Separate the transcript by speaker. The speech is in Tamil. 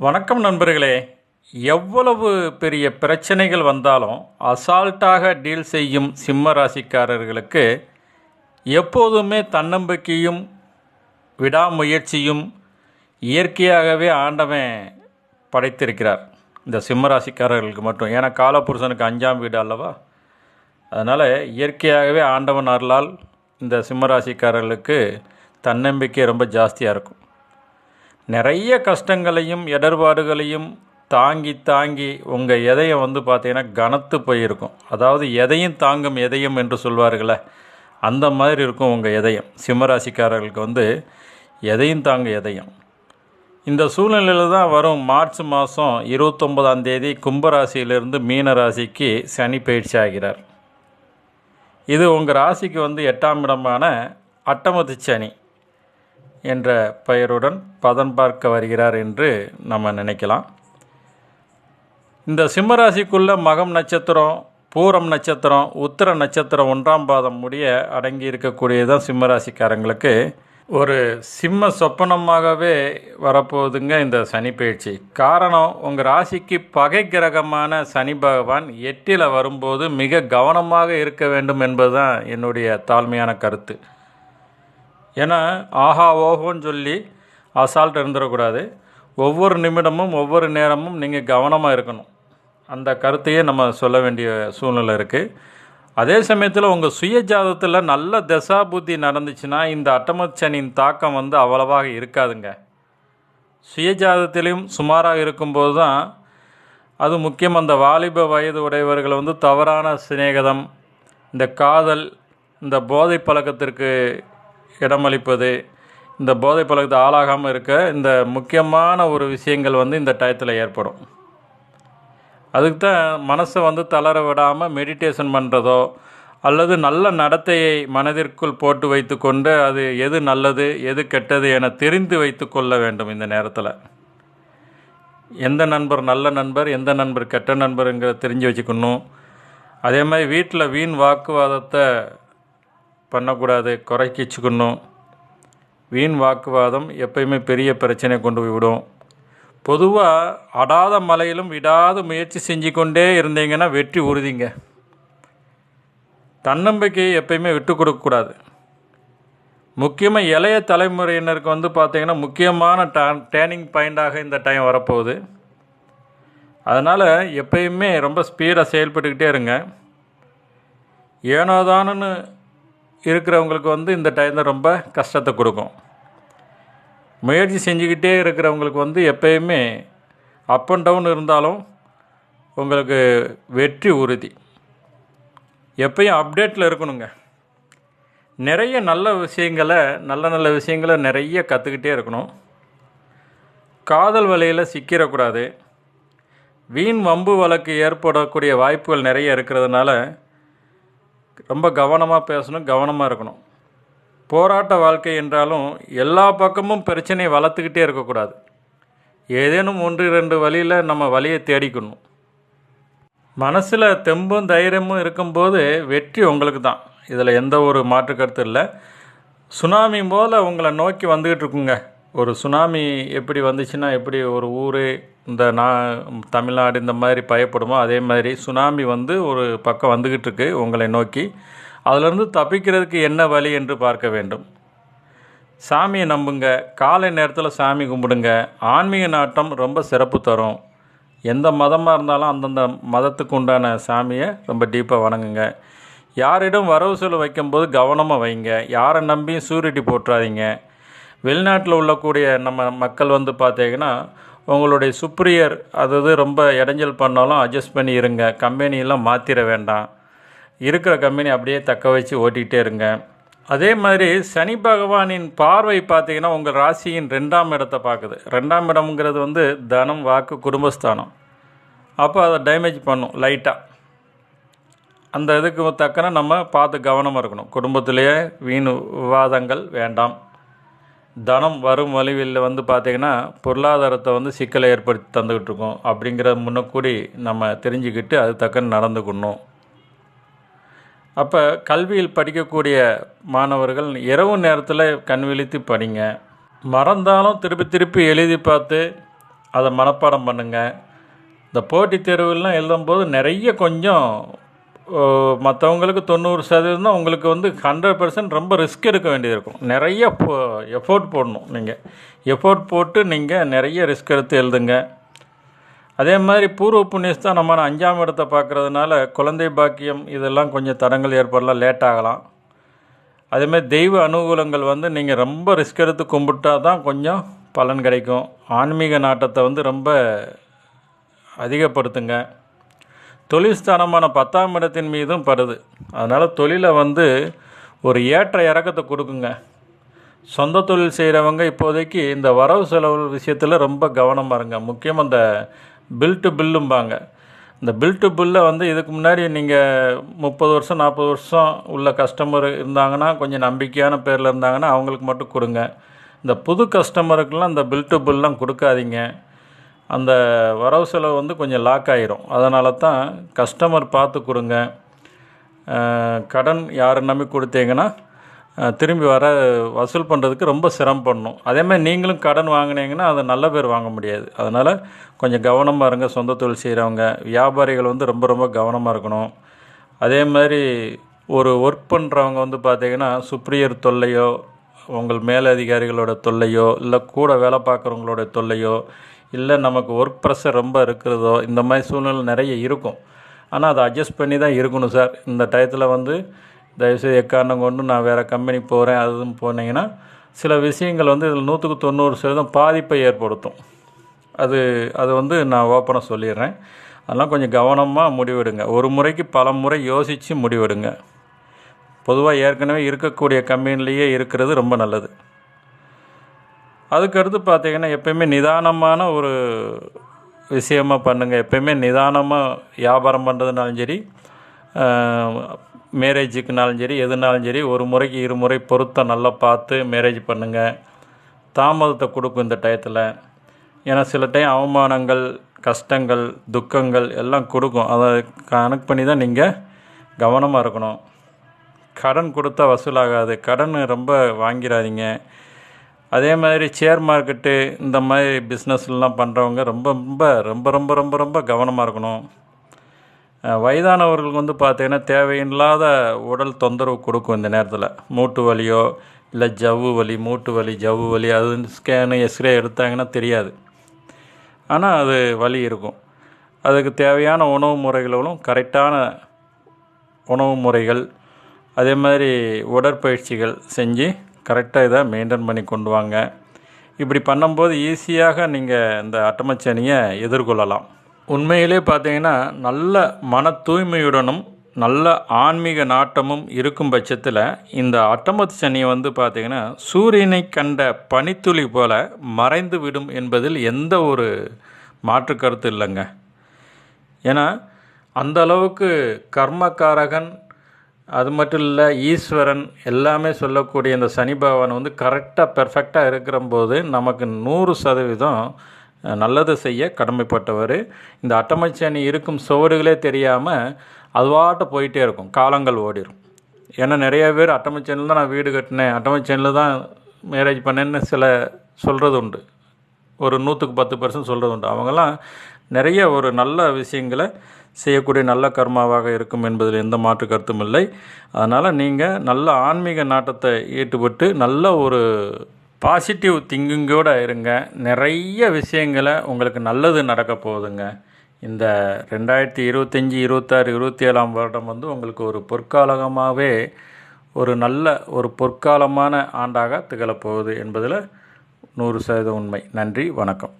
Speaker 1: வணக்கம் நண்பர்களே. எவ்வளவு பெரிய பிரச்சனைகள் வந்தாலும் அசால்ட்டாக டீல் செய்யும் சிம்ம ராசிக்காரர்களுக்கு எப்போதுமே தன்னம்பிக்கையும் விடாமுயற்சியும் இயற்கையாகவே ஆண்டவன் படைத்திருக்கிறார். இந்த சிம்ம ராசிக்காரர்களுக்கு மட்டும். ஏன்னா காலபுருஷனுக்கு அஞ்சாம் வீடு அல்லவா? அதனால் இயற்கையாகவே ஆண்டவன் அருளால் இந்த சிம்ம ராசிக்காரர்களுக்கு தன்னம்பிக்கை ரொம்ப ஜாஸ்தியாக இருக்கும். நிறைய கஷ்டங்களையும் இடர்பாடுகளையும் தாங்கி தாங்கி உங்கள் எதையும் வந்து பார்த்தீங்கன்னா கனத்து போயிருக்கும். அதாவது எதையும் தாங்கும் எதையும் என்று சொல்வார்களே அந்த மாதிரி இருக்கும் உங்கள் எதையும். சிம்மராசிக்காரர்களுக்கு வந்து எதையும் தாங்க எதையும். இந்த சூழ்நிலையில் தான் வரும். மார்ச் மாதம் இருபத்தொம்பதாம் தேதி கும்பராசியிலிருந்து மீன ராசிக்கு சனி பயிற்சி ஆகிறார். இது உங்கள் ராசிக்கு வந்து எட்டாம் இடமான அட்டமத்து சனி. என்ற பெயருடன் பதன் பார்க்க வருகிறார் என்று நம்ம நினைக்கலாம். இந்த சிம்மராசிக்குள்ள மகம் நட்சத்திரம் பூரம் நட்சத்திரம் உத்திர நட்சத்திரம் ஒன்றாம் பாதம் முடிய அடங்கி இருக்கக்கூடியதான் சிம்மராசிக்காரங்களுக்கு ஒரு சிம்ம சொப்பனமாகவே வரப்போகுதுங்க இந்த சனி பயிற்சி. காரணம் உங்கள் ராசிக்கு பகை கிரகமான சனி பகவான் எட்டில் வரும்போது மிக கவனமாக இருக்க வேண்டும் என்பதுதான் என்னுடைய தாழ்மையான கருத்து. ஏன்னா ஆஹா ஓஹோன்னு சொல்லி அசால்ட் இருந்துடக்கூடாது ஒவ்வொரு நிமிடமும் ஒவ்வொரு நேரமும் நீங்கள் கவனமாக இருக்கணும். அந்த கருத்தையே நம்ம சொல்ல வேண்டிய சூழ்நிலை இருக்குது அதே சமயத்தில் உங்கள் சுய ஜாதத்தில் நல்ல தசா புத்தி நடந்துச்சுன்னா இந்த அட்டமச்சனின் தாக்கம் வந்து அவ்வளவாக இருக்காதுங்க. சுய ஜாதத்திலையும் சுமாராக இருக்கும்போது தான் அது முக்கியம். அந்த வாலிப வயது உடையவர்கள் வந்து தவறான சிநேகதம் இந்த காதல் இந்த போதை பழக்கத்திற்கு இடமளிப்பது இந்த போதை பழக்கத்தை ஆளாகாமல் இருக்க இந்த முக்கியமான ஒரு விஷயங்கள் வந்து இந்த டயத்தில் ஏற்படும். அதுக்கு தான் மனசை வந்து தளர விடாமல் மெடிடேஷன் பண்ணுறதோ அல்லது நல்ல நடத்தையை மனதிற்குள் போட்டு வைத்து கொண்டு அது எது நல்லது எது கெட்டது என தெரிந்து வைத்து கொள்ள வேண்டும் இந்த நேரத்தில். எந்த நண்பர் நல்ல நண்பர் எந்த நண்பர் கெட்ட நண்பருங்கிறத தெரிஞ்சு வச்சுக்கணும். அதே மாதிரி வீட்டில் வீண் வாக்குவாதத்தை பண்ணக்கூடாது குறைக்கிச்சுக்கணும். வீண் வாக்குவாதம் எப்பயுமே பெரிய பிரச்சனை கொண்டு போய்விடும் பொதுவாக அடாத மலையிலும் விடாத முயற்சி செஞ்சு கொண்டே இருந்தீங்கன்னா வெற்றி உறுதிங்க. தன்னம்பிக்கையை எப்பயுமே விட்டு கொடுக்கக்கூடாது. முக்கியமாக இளைய தலைமுறையினருக்கு வந்து பார்த்திங்கன்னா முக்கியமான டா டேர்னிங் பாயிண்டாக இந்த டைம் வரப்போகுது. அதனால் எப்பயுமே ரொம்ப ஸ்பீடாக செயல்பட்டுக்கிட்டே இருங்க. ஏனோதானன்னு இருக்கிறவங்களுக்கு வந்து இந்த டைம் தான் ரொம்ப கஷ்டத்தை கொடுக்கும். முயற்சி செஞ்சுக்கிட்டே இருக்கிறவங்களுக்கு வந்து எப்பயுமே அப் அண்ட் டவுன் இருந்தாலும் உங்களுக்கு வெற்றி உறுதி. எப்பயும் அப்டேட்டில் இருக்கணுங்க. நிறைய நல்ல விஷயங்களை நல்ல நல்ல விஷயங்களை நிறைய கற்றுக்கிட்டே இருக்கணும். காதல் வலையில் சிக்கிடக்கூடாது வீண் வம்பு வழக்கு ஏற்படக்கூடிய வாய்ப்புகள் நிறைய இருக்கிறதுனால ரொம்ப கவனமாக பேசணும் கவனமாக இருக்கணும். போராட்ட வாழ்க்கை என்றாலும் எல்லா பக்கமும் பிரச்சனையை வளர்த்துக்கிட்டே இருக்கக்கூடாது. ஏதேனும் ஒன்று ரெண்டு வழியில் நம்ம வழியை தேடிக்கணும். மனசில் தெம்பும் தைரியமும் இருக்கும்போது வெற்றி உங்களுக்கு தான். இதில் எந்த ஒரு மாற்று கருத்து இல்லை. சுனாமி போல் உங்களை நோக்கி வந்துக்கிட்டு இருக்குங்க. ஒரு சுனாமி எப்படி வந்துச்சுன்னா எப்படி ஒரு ஊர் இந்த நான் தமிழ்நாடு இந்த மாதிரி பயப்படுமோ அதே மாதிரி சுனாமி வந்து ஒரு பக்கம் வந்துக்கிட்டு இருக்கு உங்களை நோக்கி. அதிலிருந்து தப்பிக்கிறதுக்கு என்ன வழி என்று பார்க்க வேண்டும். சாமியை நம்புங்க. காலை நேரத்தில் சாமி கும்பிடுங்க. ஆன்மீக நாட்டம் ரொம்ப சிறப்பு தரும். எந்த மதமாக இருந்தாலும் அந்தந்த மதத்துக்கு உண்டான சாமியை ரொம்ப டீப்பாக வணங்குங்க. யாரிடம் வரவு செலவு வைக்கும்போது கவனமாக வைங்க. யாரை நம்பியும் சூரிட்டி போட்டுறாதீங்க வெளிநாட்டில் உள்ளக்கூடிய நம்ம மக்கள் வந்து பார்த்தீங்கன்னா உங்களுடைய சுப்ரியர் அதாவது ரொம்ப இடைஞ்சல் பண்ணாலும் அட்ஜஸ்ட் பண்ணி இருங்க. கம்பெனியெல்லாம் மாற்றிட வேண்டாம். இருக்கிற கம்பெனி அப்படியே தக்க வச்சு ஓட்டிகிட்டே இருங்க. அதே மாதிரி சனி பகவானின் பார்வை பார்த்தீங்கன்னா உங்கள் ராசியின் ரெண்டாம் இடத்தை பார்க்குது ரெண்டாம் இடம்ங்கிறது வந்து தனம் வாக்கு குடும்பஸ்தானம். அப்போ அதை டேமேஜ் பண்ணும் லைட்டாக அந்த இதுக்கு தக்கன நம்ம பார்த்து கவனமாக இருக்கணும். குடும்பத்திலேயே வீண் விவாதங்கள் வேண்டாம். தனம் வரும் வழிவில் வந்து பார்த்திங்கன்னா பொருளாதாரத்தை வந்து சிக்கலை ஏற்படுத்தி தந்துக்கிட்டு இருக்கோம் அப்படிங்கிற முன்னக்கூடி நம்ம தெரிஞ்சுக்கிட்டு அது தக்கன நடந்துக்கணும். அப்போ கல்வியில் படிக்கக்கூடிய மாணவர்கள் இரவு நேரத்தில் கண் விழித்து படிங்க. மறந்தாலும் திருப்பி திருப்பி எழுதி பார்த்து அதை மனப்பாடம் பண்ணுங்கள் இந்த போட்டித் தேர்வுலாம் எழுதும்போது நிறைய கொஞ்சம் மற்றவங்களுக்கு தொண்ணூறு சதவீதம் தான் உங்களுக்கு வந்து ஹண்ட்ரட் பர்சன்ட் ரொம்ப ரிஸ்க் எடுக்க வேண்டியது இருக்கும் நிறைய எஃபோர்ட் போடணும் நீங்கள் எஃபோர்ட் போட்டு நீங்கள் நிறைய ரிஸ்க் எடுத்து எழுதுங்க. அதே மாதிரி பூர்வ புண்ணியஸ்தானமான அஞ்சாம் இடத்தை பார்க்குறதுனால குழந்தை பாக்கியம் இதெல்லாம் கொஞ்சம் தடங்கள் ஏற்படலாம் லேட் ஆகலாம். அதேமாதிரி தெய்வ அனுகூலங்கள் வந்து நீங்கள் ரொம்ப ரிஸ்க் எடுத்து கும்பிட்டா தான் கொஞ்சம் பலன் கிடைக்கும். ஆன்மீக நாட்டத்தை வந்து ரொம்ப அதிகப்படுத்துங்க. தொழில் ஸ்தானமான பத்தாம் இடத்தின் மீதும் படுது. அதனால் தொழிலை வந்து ஒரு ஏற்ற இறக்கத்தை கொடுக்குங்க. சொந்த தொழில் செய்கிறவங்க இப்போதைக்கு இந்த வரவு செலவு விஷயத்தில் ரொம்ப கவனமாக இருங்க. முக்கியமாக இந்த பில் டு பில்லும்பாங்க இந்த பில் டு பில்லை வந்து இதுக்கு முன்னாடி நீங்கள் முப்பது வருஷம் நாற்பது வருஷம் உள்ள கஸ்டமர் இருந்தாங்கன்னா கொஞ்சம் நம்பிக்கையான பேரில் இருந்தாங்கன்னா அவங்களுக்கு மட்டும் கொடுங்க. இந்த புது கஸ்டமருக்கெல்லாம் இந்த பில் டு பில்லாம் கொடுக்காதீங்க. அந்த வரவு செலவு வந்து கொஞ்சம் லாக் ஆகிரும் அதனால தான் கஸ்டமர் பார்த்து கொடுங்க. கடன் யாரை நம்பி கொடுத்தீங்கன்னா திரும்பி வர வசூல் பண்ணுறதுக்கு ரொம்ப சிரமப்படணும் அதேமாதிரி நீங்களும் கடன் வாங்கினீங்கன்னா அதை நல்ல பேர் வாங்க முடியாது. அதனால் கொஞ்சம் கவனமாக இருங்க. சொந்த தொழில் செய்கிறவங்க வியாபாரிகள் வந்து ரொம்ப ரொம்ப கவனமாக இருக்கணும். அதே மாதிரி ஒரு ஒர்க் பண்ணுறவங்க வந்து பார்த்தீங்கன்னா சுப்ரியர் தொல்லையோ உங்கள் மேலதிகாரிகளோட தொல்லையோ இல்லை கூட வேலை பார்க்குறவங்களோட தொல்லையோ இல்லை நமக்கு ஒர்க் ப்ரெஷர் ரொம்ப இருக்கிறதோ இந்த மாதிரி சூழ்நிலை நிறைய இருக்கும். ஆனால் அதை அட்ஜஸ்ட் பண்ணி தான் இருக்கணும் சார் இந்த டயத்தில் வந்து தயவுசெய்து எக்காரணம் கொண்டு நான் வேறு கம்பெனி போகிறேன் அதுவும் போனீங்கன்னா சில விஷயங்கள் வந்து இதில் நூற்றுக்கு தொண்ணூறு சதவீதம் பாதிப்பை ஏற்படுத்தும். அது அது வந்து நான் ஓப்பனாக சொல்லிடுறேன். அதெல்லாம் கொஞ்சம் கவனமாக முடிவெடுங்க. ஒரு முறைக்கு பல முறை யோசித்து முடிவெடுங்க. பொதுவாக ஏற்கனவே இருக்கக்கூடிய கம்பெனிலேயே இருக்கிறது ரொம்ப நல்லது. அதுக்கடுத்து பார்த்தீங்கன்னா எப்பயுமே நிதானமான ஒரு விஷயமா பண்ணுங்கள் எப்பயுமே நிதானமாக வியாபாரம் பண்ணுறதுனாலும் சரி மேரேஜுக்குனாலும் சரி எதுனாலும் சரி ஒரு முறைக்கு இரு முறை பொருத்தம் நல்லா பார்த்து மேரேஜ் பண்ணுங்கள் தாமதத்தை கொடுக்கும் இந்த டயத்தில். ஏன்னா சில டைம் அவமானங்கள் கஷ்டங்கள் துக்கங்கள் எல்லாம் கொடுக்கும். அதை கணக்கு பண்ணி தான் நீங்கள் கவனமாக இருக்கணும். கடன் கொடுத்தா வசூலாகாது. கடன் ரொம்ப வாங்கிடாதீங்க அதே மாதிரி ஷேர் மார்க்கெட்டு இந்த மாதிரி பிஸ்னஸ்லாம் பண்ணுறவங்க ரொம்ப ரொம்ப ரொம்ப ரொம்ப ரொம்ப ரொம்ப கவனமாக இருக்கணும். வயதானவர்களுக்கு வந்து பார்த்திங்கன்னா தேவையில்லாத உடல் தொந்தரவு கொடுக்கும் இந்த நேரத்தில். மூட்டு வலியோ இல்லை ஜவ்வு வலி மூட்டு வலி ஜவ்வு வலி அது ஸ்கேனு எக்ஸ்ரே எடுத்தாங்கன்னா தெரியாது. ஆனால் அது வலி இருக்கும். அதுக்கு தேவையான உணவு முறைகளும் கரெக்டான உணவு முறைகள் அதே மாதிரி உடற்பயிற்சிகள் செஞ்சு கரெக்டாக இதை மெயின்டைன் பண்ணி கொண்டு வாங்க. இப்படி பண்ணும்போது ஈஸியாக நீங்கள் இந்த அட்டமச்சனியை எதிர்கொள்ளலாம். உண்மையிலே பார்த்தீங்கன்னா நல்ல மன தூய்மையுடனும் நல்ல ஆன்மீக நாட்டமும் இருக்கும் பட்சத்தில் இந்த அட்டமத்து சனியை வந்து பார்த்திங்கன்னா சூரியனை கண்ட பனித்துளி போல மறைந்து விடும் என்பதில் எந்த ஒரு மாற்று கருத்து இல்லைங்க. ஏன்னா அந்த அளவுக்கு கர்மகாரகன் அது மட்டும் இல்லை ஈஸ்வரன் எல்லாமே சொல்லக்கூடிய இந்த சனி பகவான் வந்து கரெக்டாக பெர்ஃபெக்டாக இருக்கிறம்போது நமக்கு நூறு சதவீதம் நல்லது செய்ய கடமைப்பட்டவர். இந்த அட்டமச்சனி இருக்கும் சுவடுகளே தெரியாமல் அதுவாட்ட போயிட்டே இருக்கும் காலங்கள் ஓடிடும் ஏன்னா நிறைய பேர் அட்டமச்சனில் தான் நான் வீடு கட்டினேன். அட்டமச்சனில் தான் மேரேஜ் பண்ணேன்னு சில சொல்கிறது உண்டு. ஒரு நூற்றுக்கு பத்து பர்சன்ட் சொல்கிறது உண்டு. அவங்கெல்லாம் நிறைய ஒரு நல்ல விஷயங்களை செய்யக்கூடிய நல்ல கர்மாவாக இருக்கும் என்பதில் எந்த மாற்று கருத்தும் இல்லை. அதனால் நீங்கள் நல்ல ஆன்மீக நாட்டத்தை ஈடுபட்டு நல்ல ஒரு பாசிட்டிவ் திங்கிங்கோடு இருங்க. நிறைய விஷயங்களை உங்களுக்கு நல்லது நடக்க போகுதுங்க. இந்த ரெண்டாயிரத்தி இருபத்தஞ்சி இருபத்தாறு இருபத்தி ஏழாம் வருடம் வந்து உங்களுக்கு ஒரு பொற்காலமாகவே ஒரு நல்ல ஒரு பொற்காலமான ஆண்டாக திகழப்போகுது என்பதில் நூறு சதவீத உண்மை. நன்றி வணக்கம்.